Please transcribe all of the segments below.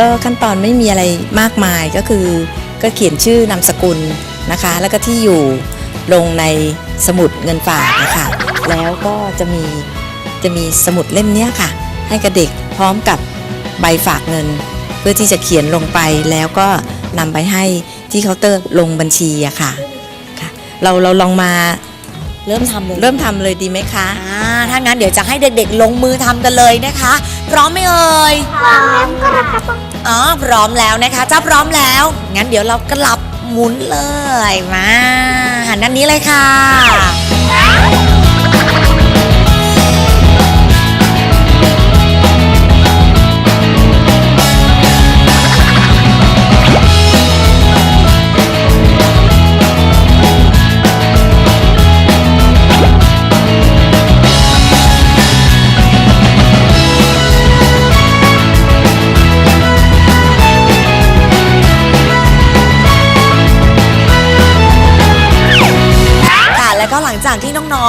ก็ขั้นตอนไม่มีอะไรมากมายก็คือ ก็เขียนชื่อนามสกุลนะคะ แล้วก็ที่อยู่ลงในสมุดเงินฝากนะคะแล้วก็จะมีจะมีสมุดเล่มนี้ค่ะ ให้กับเด็กพร้อมกับใบฝากเงิน เพื่อที่จะเขียนลงไปแล้วก็นำไปให้ที่เคาน์เตอร์ลงบัญชีอะค่ะค่ะ เราเราลองมา เริ่มทำเลยเริ่มทำเลยดีไหมคะอ่าถ้างั้นเดี๋ยวจะให้เด็กๆลงมือทำกันเลยนะคะ พร้อมไหมเอ่ยพร้อมครับอ๋อพร้อมแล้วนะคะถ้าพร้อมแล้ว งั้นเดี๋ยวเรากลับหมุนเลยมาหันด้านนี้เลยค่ะค่ะ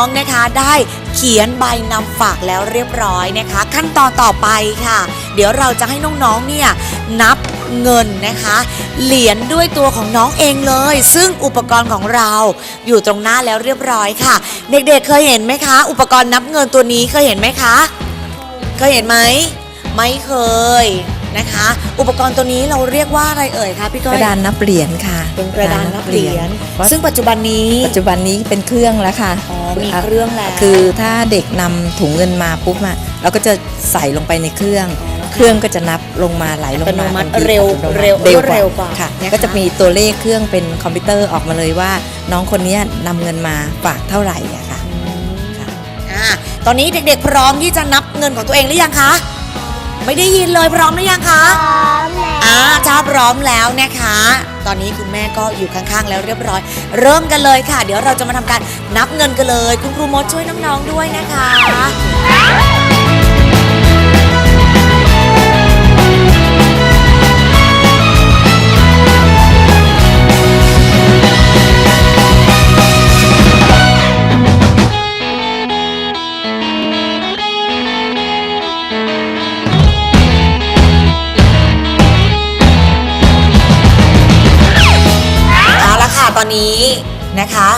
องๆนะคะ ได้เขียนใบนำฝากแล้วเรียบร้อยนะคะ ขั้นตอนต่อไปค่ะ เดี๋ยวเราจะให้น้องๆเนี่ยนับเงินนะคะ เหรียญด้วยตัวของน้องเองเลย ซึ่งอุปกรณ์ของเราอยู่ตรงหน้าแล้วเรียบร้อยค่ะ เด็กๆเคยเห็นไหมคะ อุปกรณ์นับเงินตัวนี้เคยเห็นไหมคะ เคยเห็นไหมไม่เคย นะคะ อุปกรณ์ตัวนี้เราเรียกว่าอะไรเอ่ยคะพี่กก้อยระดานนับเหรียญค่ะ เป็นกระดานนับเหรียญเพราะซึ่งปัจจุบันนี้ ปัจจุบันนี้เป็นเครื่องแล้วค่ะอ๋อมีเครื่องแล้วคือถ้าเด็กนำถุงเงินมาปุ๊บอะเราก็จะใส่ลงไปในเครื่อง เครื่องก็จะนับลงมาไหลลงอัตโนมามัติทันทีเร็วอัตโนมัติเร็วเร็วเร็วกว่าค่ะนะคะก็จะมีตัวเลขเครื่องเป็นคอมพิวเตอร์ออกมาเลยว่า น้องคนเนี้ยนำเงินมาฝากเท่าไหร่อะค่ะค่ะอ่าตอนนี้เด็กๆพร้อมที่จะนับเงินของตัวเองหรือยังคะ ไม่ได้ยินเลยพร้อมหรือยังคะพร้อมแล้วอ่าถ้าพร้อมแล้วนะคะ ตอนนี้คุณแม่ก็อยู่ข้างๆ แล้วเรียบร้อย เริ่มกันเลยค่ะ เดี๋ยวเราจะมาทำการนับเงินกันเลย คุณครูมดช่วยน้องๆด้วยนะคะ นนี้นะคะ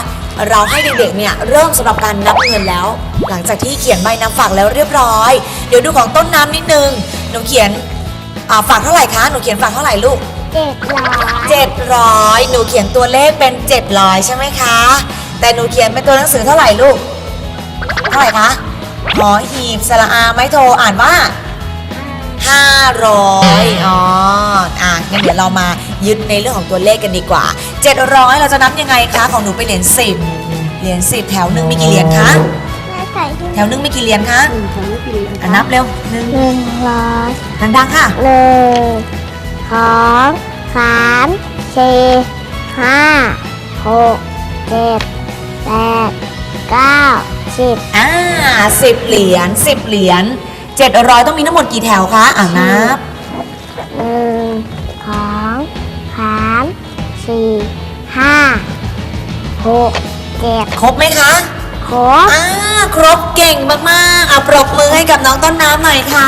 เราให้เด็กๆเนี่ยเริ่มสำหรับการนับเงินแล้ว หลังจากที่เขียนใบนำฝากแล้วเรียบร้อย เดี๋ยวดูของต้นน้ำนิดนึงหนูเขียนอ่าฝากเท่าไหร่คะหนูเขียนฝากเท่าไหร่ลูกเจ็ดร้อย700หนูเขียนตัวเลขเป็น700ใช่ไหมคะ แต่หนูเขียนเป็นตัวหนังสือเท่าไหร่ลูกเท่าไหร่คะหอหีบสระอาไม้โทอ่านว่า 500อ๋ออะงั้นเดี๋ยวเรามายึดในเรื่องของตัวเลขกันดีกว่า 700 เราจะนับยังไงคะของหนูเป็นเหรียญ10เหรียญ10 แถวหนึ่งมีกี่เหรียญคะแม่ใส่ที่แถวหนึ่งมีกี่เหรียญคะอะนับเร็วหนึ่งหนึ่งร้อยดังๆค่ะ หนึ่งสองสามสี่ห้าหกเจ็ดแปดเก้าสิบ อ่าสิบเหรียญสิบเหรียญ เจ็ดร้อยต้องมีทั้งหมดกี่แถวคะอ่านับหนึ่งสองสามสี่ห้าหกเจ็ดครบไหมคะครบ อ่าครบเก่งมากๆอะปรบมือให้กับน้องต้นน้ำหน่อยค่ะ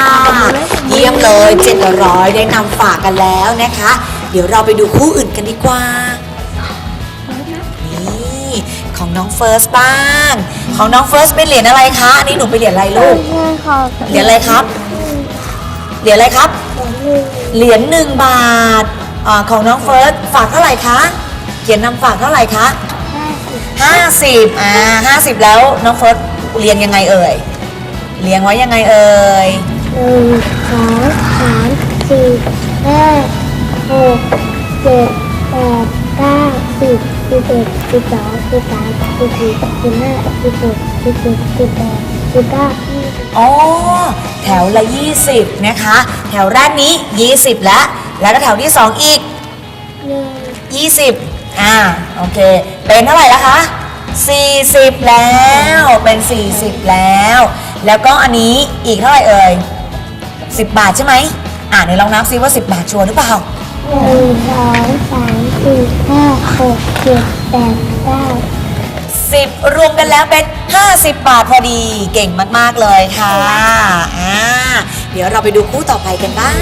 เยี่ยมเลย 700 ได้นำฝากกันแล้วนะคะ เดี๋ยวเราไปดูคู่อื่นกันดีกว่านี่ ของน้องเฟิร์สบ้าง ของน้องเฟิร์สเป็นเหรียญอะไรคะ อันนี้หนูไปนเหรียญอะไรลูก เงินของเหรียญอะไรครับ เหรียญอะไรครับ เหรียญหนึ่งบาทอาของน้องเฟิร์สฝากเท่าไหร่คะ เขียนนำฝากเท่าไหร่คะห้าสิบ50อ่า50แล้วน้องเฟิร์สเรียงยังไงเอ่ย เรียงไว้ยังไงเอ่ยหนึ่งสองสามสี่ห้าหกเจ็ดแปดเก้าสิบสิบเอ็ด สิบสองสิบสามสิบสี่สิบห้าสิบหกสิบเจ็ดสิบแปดสิบเก้ายี่สิบอ๋อแถวละ 20 นะคะ แถวแรกนี้ 20 แล้ว แล้วก็แถวที่ 2 อีก หนึ่ง20 อ่า โอเค เป็นเท่าไหร่แล้วคะ 40 แล้ว เป็น 40 แล้ว แล้วก็อันนี้อีกเท่าไหร่เอ่ย 10 บาทใช่ไหม อ่าเดี๋ยวลองนับซิว่า 10 บาทชัวร์หรือเปล่า หนึ่งสองสาม สี่ห้าหกเจ็ดแปดเก้าสิบรวมกันแล้วเป็นห้าสิบบาทพอดีเก่งมาก ๆ เลยค่ะอ่าเดี๋ยวเราไปดูคู่ต่อไปกันบ้าง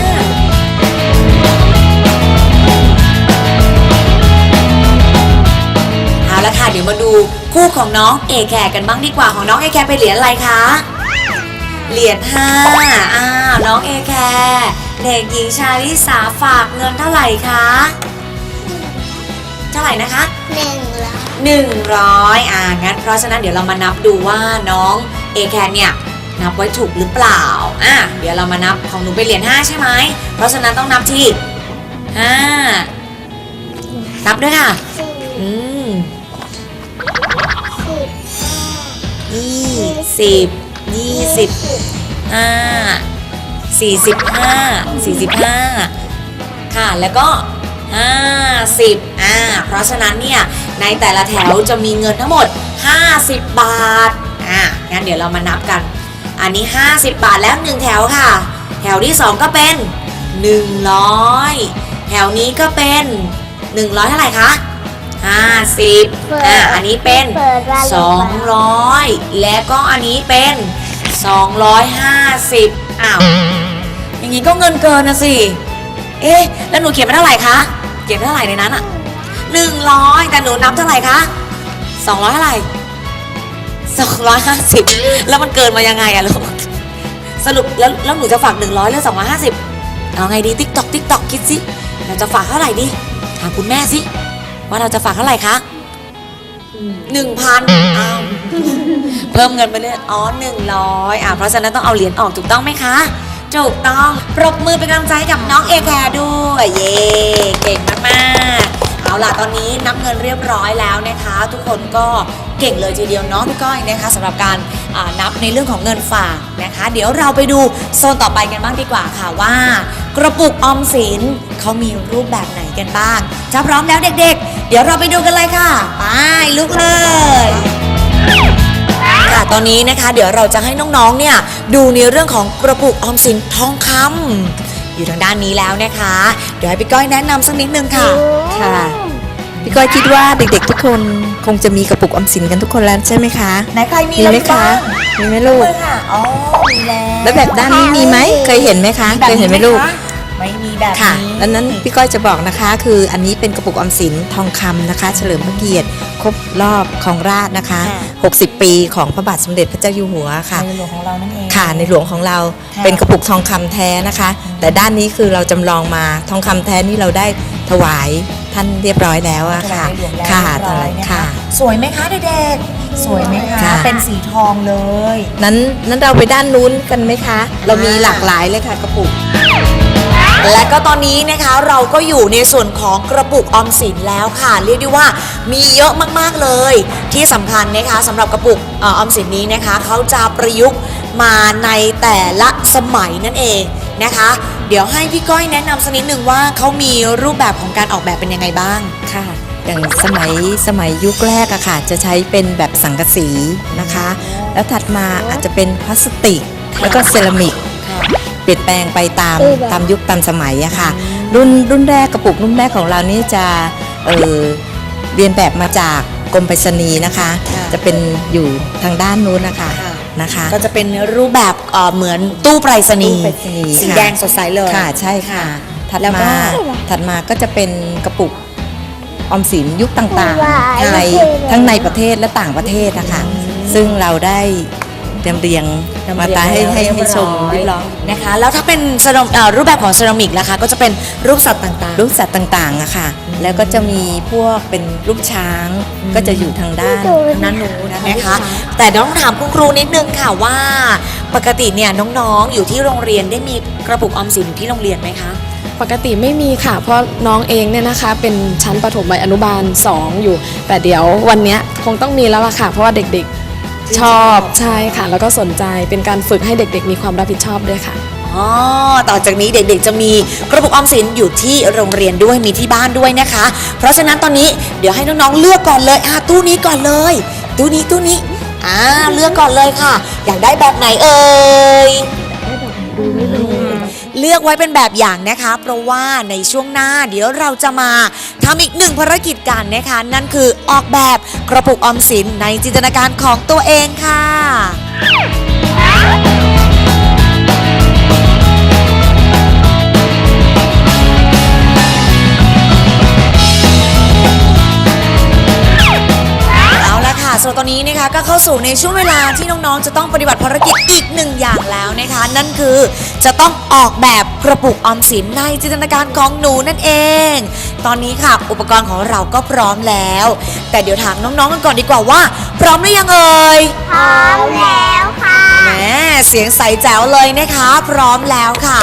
เอาละค่ะ เดี๋ยวมาดูคู่ของน้องเอแคกันบ้างดีกว่าของน้องเอแคเป็นเหรียญอะไรคะเหรียญห้าอ้าวน้องเอแคเด็กหญิงชาลิสาฝากเงินเท่าไหร่คะ เท่าไหร่นะคะ หนึ่งร้อยหนึ่งร้อยอ่างั้นเพราะฉะนั้นเดี๋ยวเรามานับดูว่าน้องเอแคนเนี่ยนับไว้ถูกหรือเปล่าอะเดี๋ยวเรามานับของหนูเป็นเหรียญห้าใช่ไหมเพราะฉะนั้นต้องนับที่ห้านับด้วยค่ะ สี่อืมสิบยี่สิบยี่สิบห้าสี่สิบห้าสี่สิบห้าค่ะแล้วก็ ห้าสิบอ่าเพราะฉะนั้นเนี่ยในแต่ละแถวจะมีเงินทั้งหมด 50 บาทอ่างั้นเดี๋ยวเรามานับกัน อันนี้ 50 บาทแล้วหนึ่งแถวค่ะ แถวที่ 2 ก็เป็น 100 แถวนี้ก็เป็น 100 เท่าไหร่คะ50อ่าอันนี้เป็นเปิดร้าน200 และก็อันนี้เป็น 250อ้าวอย่างนี้ก็เงินเกินนะสิ เอ๊ะ แล้วหนูเขียนไปเท่าไหร่คะ เขียนไปเท่าไหร่ในนั้นอะ100แต่หนูนับเท่าไหร่คะ200เท่าไหร่250แล้วมันเกินมายังไงอะลูกสรุปแล้วแล้วหนูจะฝาก100หรือ250เอาไงดีติ๊กตอกติ๊กตอกคิดสิเราจะฝากเท่าไหร่ดีถามคุณแม่สิว่าเราจะฝากเท่าไหร่คะหนึ่งพันอ้าวเพิ่มเงินไปเลยอ๋อหนึ่งร้อยอะเพราะฉะนั้นต้องเอาเหรียญออกถูกต้องไหมคะ ถูกต้อง ปรบมือเป็นกำลังใจให้กับน้องเอแคร์ด้วย เย้เก่งมากๆ เอาล่ะตอนนี้นับเงินเรียบร้อยแล้วนะคะ ทุกคนก็เก่งเลยทีเดียวเนาะพี่ก้อยนะคะสำหรับการอ่านับในเรื่องของเงินฝากนะคะ เดี๋ยวเราไปดูโซนต่อไปกันบ้างดีกว่าค่ะว่า กระปุกออมสินเขามีรูปแบบไหนกันบ้างถ้าพร้อมแล้วเด็ก ๆ เดี๋ยวเราไปดูกันเลยค่ะ ไปลุกเลย ค่ะ ตอนนี้นะคะ เดี๋ยวเราจะให้น้องๆ เนี่ยดูในเรื่องของกระปุกออมสินทองคำอยู่ทางด้านนี้แล้วนะคะ เดี๋ยวให้พี่ก้อยแนะนำสักนิดนึงค่ะ ค่ะ พี่ก้อยคิดว่าเด็กๆทุกคนคงจะมีกระปุกออมสินกันทุกคนแล้วใช่ไหมคะ ไหนใครมีมีแล้วไหมบ้าคะงมีไหมลูกเลยค่ะ อ๋อ มีแล้วแล้วแบบด้านนี้มีไหม เคยเห็นไหมคะ เคยเห็นไหมลูก ไม่มีแบบค่ะนี้ดังนั้นพี่ก้อยจะบอกนะคะ คืออันนี้เป็นกระปุกออมสินทองคำนะคะ เฉลิมพระเกียรติ ครบรอบของราชนะคะ60 ปีของพระบาทสมเด็จพระเจ้าอยู่หัวค่ะ ในหลวงของเรานั่นเอง ค่ะในหลวงของเราค่ะ เป็นกระปุกทองคำแท้นะคะ แต่ด้านนี้คือเราจำลองมาทองคำแท้นี่เราได้ถวายท่านเรียบร้อยแล้วอะค่ะ ถวายหลวงแล้วค่ะเรียบร้อยนะคะค่ะสวยไหมคะเด็กๆสวยไหมคะค่ะ เป็นสีทองเลย นั้นนั้นเราไปด้านนู้นกันไหมคะ เรามีหลากหลายเลยค่ะกระปุก และก็ตอนนี้นะคะเราก็อยู่ในส่วนของกระปุกออมสินแล้วค่ะ เรียกได้ว่ามีเยอะมากๆเลย ที่สำคัญนะคะสำหรับกระปุกเออออมสินนี้นะคะเขาจะประยุกต์มาในแต่ละสมัยนั่นเองนะคะ เดี๋ยวให้พี่ก้อยแนะนำสักนิดหนึ่งว่าเขามีรูปแบบของการออกแบบเป็นยังไงบ้างค่ะอย่างสมัยสมัยยุคแรกอะค่ะ จะใช้เป็นแบบสังกะสีนะคะ แล้วถัดมาอาจจะเป็นพลาสติก แล้วก็เซรามิก เปลี่ยนแปลงไปตามเออแบบตามยุคตามสมัยอะค่ะ รุ่นรุ่นแรกกระปุกรุ่นแรกของเรานี่จะเออเรียนแบบมาจากกรมไปรษณีย์นะคะค่ะจะเป็นอยู่ทางด้านนู้นนะคะนะคะก็จะเป็นรูปแบบเอ่อเหมือนตู้ไปรษณีย์ตู้ไปรษณีย์สีค่ะแดงสดใสเลยค่ะใช่ค่ะ ถัดแล้วก็มาถัดมาก็จะเป็นกระปุกออมสินยุคต่างว้ายๆในทั้งในประเทศและต่างประเทศนะคะซึ่งเราได้ เตรียมเรียงมาตาให้ให้ให้ชมเรียบร้อยนะคะ แล้วถ้าเป็นเซรามิกเอ่อรูปแบบของเซรามิกนะคะก็จะเป็นรูปสัตว์ต่างๆ รูปสัตว์ต่างๆอะค่ะ แล้วก็จะมีพวกเป็นรูปช้างก็จะอยู่ทางด้านทางด้านนู้นนะคะ แต่ต้องถามคุณครูนิดนึงค่ะว่าปกติเนี่ยน้องๆอยู่ที่โรงเรียนได้มีกระปุกออมสินที่โรงเรียนไหมคะปกติไม่มีค่ะ เพราะน้องเองเนี่ยนะคะ เป็นชั้นประถมวัยอนุบาล 2 อยู่ แต่เดี๋ยววันเนี้ยคงต้องมีแล้วล่ะค่ะ เพราะว่าเด็กๆ ชอบใช่ค่ะ แล้วก็สนใจเป็นการฝึกให้เด็กๆ มีความรับผิดชอบด้วยค่ะ อ๋อ ต่อจากนี้เด็กๆ จะมีกระปุกออมสินอยู่ที่โรงเรียนด้วยมีที่บ้านด้วยนะคะ เพราะฉะนั้นตอนนี้เดี๋ยวให้น้องๆเลือกก่อนเลยอ่าตู้นี้ก่อนเลย ตู้นี้ตู้นี้อ่าเลือกก่อนเลยค่ะ อยากได้แบบไหนเอ่ยเลื เลือกไว้เป็นแบบอย่างนะคะ เพราะว่าในช่วงหน้าเดี๋ยวเราจะมาทำอีกหนึ่งภารกิจกันนะคะ นั่นคือออกแบบกระปุกออมสินในจินตนาการของตัวเองค่ะ เอาละค่ะส่วนนี้นะคะก็เข้าสู่ในช่วงเวลาที่น้องๆ จะต้องปฏิบัติภารกิจอีกหนึ่งอย่างแล้วนะคะ นั่นคือจะต้องออกแบบกระปุกออมสินในจินตนาการของหนูนั่นเอง ตอนนี้ค่ะอุปกรณ์ของเราก็พร้อมแล้ว แต่เดี๋ยวถามน้องๆกันก่อนดีกว่าว่า พร้อมหรือยังเอ่ยพร้อมแล้วค่ะแหมเสียงใสแจ๋วเลยนะคะ พร้อมแล้วค่ะ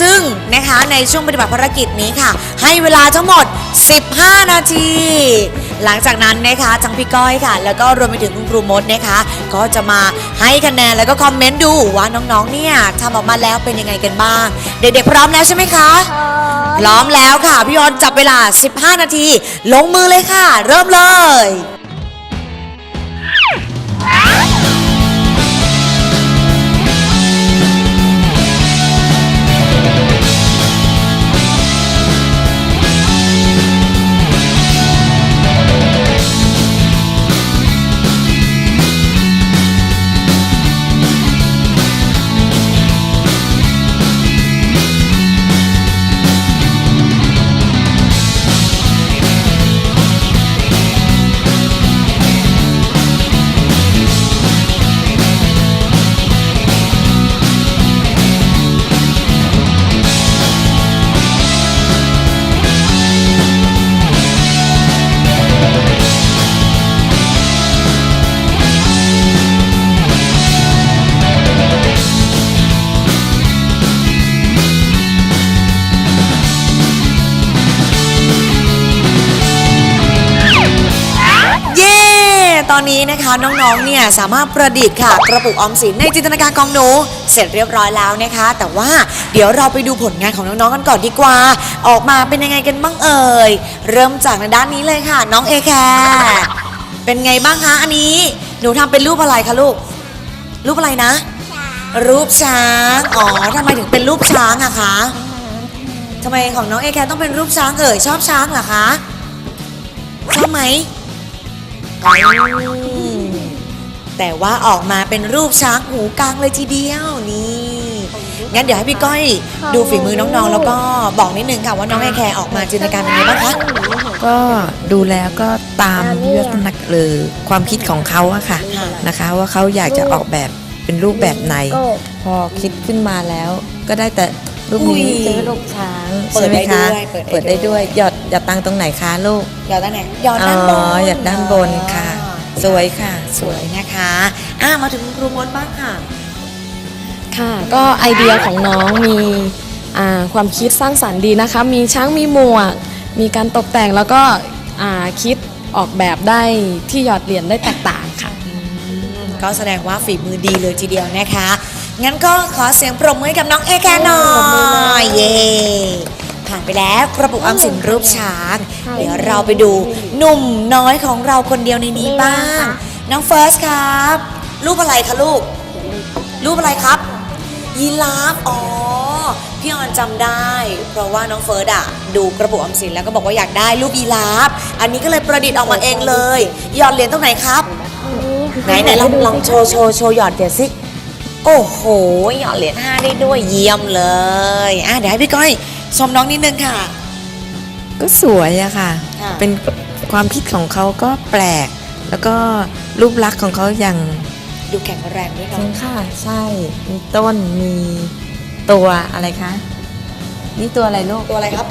ซึ่งนะคะในช่วงปฏิบัติภารกิจนี้ค่ะ ให้เวลาทั้งหมด 15 นาที หลังจากนั้นนะคะทั้งพี่ก้อยค่ะ แล้วก็รวมไปถึงคุณครูมดนะคะ ก็จะมาให้คะแนนแล้วก็คอมเมนต์ดูว่าน้องๆ เนี่ยทำออกมาแล้วเป็นยังไงกันบ้าง เด็กๆพร้อมแล้วใช่ไหมคะ พร้อมแล้วค่ะ พี่ออนจับเวลา 15 นาที ลงมือเลยค่ะ เริ่มเลย ตอนนี้นะคะน้องๆ เนี่ยสามารถประดิษฐ์ค่ะกระปุกออมสินในจินตนาการของหนู เสร็จเรียบร้อยแล้วนะคะ แต่ว่าเดี๋ยวเราไปดูผลงานของน้องๆกันก่อนดีกว่า ออกมาเป็นยังไงกันบ้างเอ่ยเริ่มจากในด้านนี้เลยค่ะ น้องเอแคร์เป็นไงบ้างคะอันนี้ หนูทำเป็นรูปอะไรคะลูก รูปอะไรนะ รูปช้างอ๋อทำไมถึงเป็นรูปช้างอะคะทำไมของน้องเอแคร์ต้องเป็นรูปช้างเอ่ยชอบช้างเหรอคะชอบไหม แต่ว่าออกมาเป็นรูปช้างหูกลางเลยทีเดียวนี่ งั้นเดี๋ยวให้พี่ก้อยดูฝีมือน้องๆ แล้วก็บอกนิดนึงค่ะว่าน้องไอแคร์ออกมาจินตนาการเป็นไงบ้างคะก็ดูแล้วก็ตามวิวัฒนาการหรือความคิดของเขาอะค่ะนะคะ ว่าเขาอยากจะออกแบบเป็นรูปแบบไหน พอคิดขึ้นมาแล้วก็ได้แต่ รูปอุ้ยนี้เจอรูปช้างเปิดใช่ไหมได้คะด้วยเปิเปิดดได้ได้ด้ด้ววยยหยอดหยอดตังค์ตรงไหนคะลูกหยอดด้านไหนหยอดด้านบนอ๋อหยอดด้านบนค่ะ สวยค่ะ สวยนะคะอะมาถึงคุณครูมดบ้างค่ะ ค่ะก็ไอเดียของน้องมีอ่าความคิดสร้างสรรค์ดีนะคะ มีช้างมีหมวก มีการตกแต่งแล้วก็อ่าคิดออกแบบได้ที่หยอดเหรียญได้แตกต่างค่ะก็แสดงว่าฝีมือดีเลยทีเดียวนะคะ งั้นก็ขอเสียงปรบมือให้กับน้องเอแคร์หน่อยเย่ผ่านไปแล้วกระปุกออมสินรูปช้าง เดี๋ยวเราไปดูหนุ่มน้อยของเราคนเดียวในนี้บ้าง น้องเฟิร์สครับ รูปอะไรคะลูก รูปอะไรครับ ยีราฟอ๋อพี่ออนจำได้ เพราะว่าน้องเฟิร์สอะดูกระปุกออมสินแล้วก็บอกว่าอยากได้รูปยีราฟอันนี้ก็เลยประดิษฐ์ออกมาเองเลยหยอดเหรียญตรงไหนครับ ไหนไหนลองลองโชว์โชว์โชว์หยอดเหรียญสิ โอ้โหหยอดเหรียญห้าได้ด้วยเยี่ยมเลยอะเดี๋ยวให้พี่ก้อยชมน้องนิดนึงค่ะ ก็สวยอะค่ะ ค่ะ เป็นความคิดของเขาก็แปลก แล้วก็รูปลักษณ์ของเขาอย่างดูแข็งแรงด้วยจริเนาะงค่ะใช่ มีต้นมีตัวอะไรคะ นี่ตัวอะไรลูกตัวอะไรครับ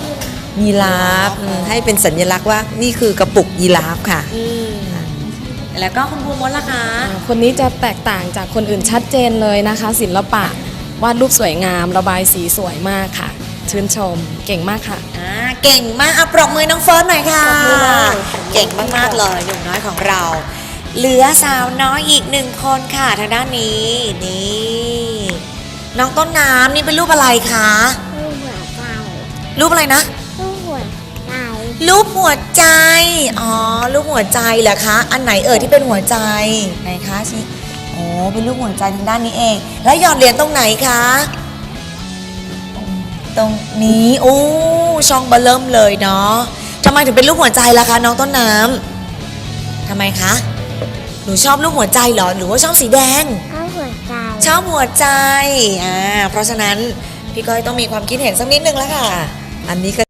ยีราฟอืมให้เป็นสัญลักษณ์ว่านี่คือกระปุกยีราฟค่ะอืม แล้วก็คุณภูมิมดล่ะคะอ่าคนนี้จะแตกต่างจากคนอื่นชัดเจนเลยนะคะ ศิลปะวาดรูปสวยงาม ระบายสีสวยมากค่ะ ชื่นชมเก่งมากค่ะอ่าเก่งมากอะปรบมือน้องเฟิร์สหน่อยค่ะปรบมือเลยเก่งมากๆเลยหนุ่มน้อยของเรา เหลือสาวน้อยอีกหนึ่งคนค่ะทางด้านนี้นี่น้องต้นน้ำนี่เป็นรูปอะไรคะลูกหัวใจรูปอะไรนะลูกหัวใจ รูปหัวใจ อ๋อ รูปหัวใจเหรอคะ อันไหนเอ่ยที่เป็นหัวใจ ไหนคะชิอ๋อเป็นรูปหัวใจทางด้านนี้เอง แล้วหยอดเหรียญตรงไหนคะ ตรงนี้โอ้ช่องเบลเริ่มเลยเนาะทำไมถึงเป็นรูปหัวใจล่ะคะ น้องต้นน้ำทำไมคะ หนูชอบรูปหัวใจเหรอ หรือว่าชอบสีแดงเอาหัวใจ ชอบหัวใจ อ่า เพราะฉะนั้นพี่ก้อยต้องมีความคิดเห็นสักนิดนึงแล้วค่ะ อันนี้ก็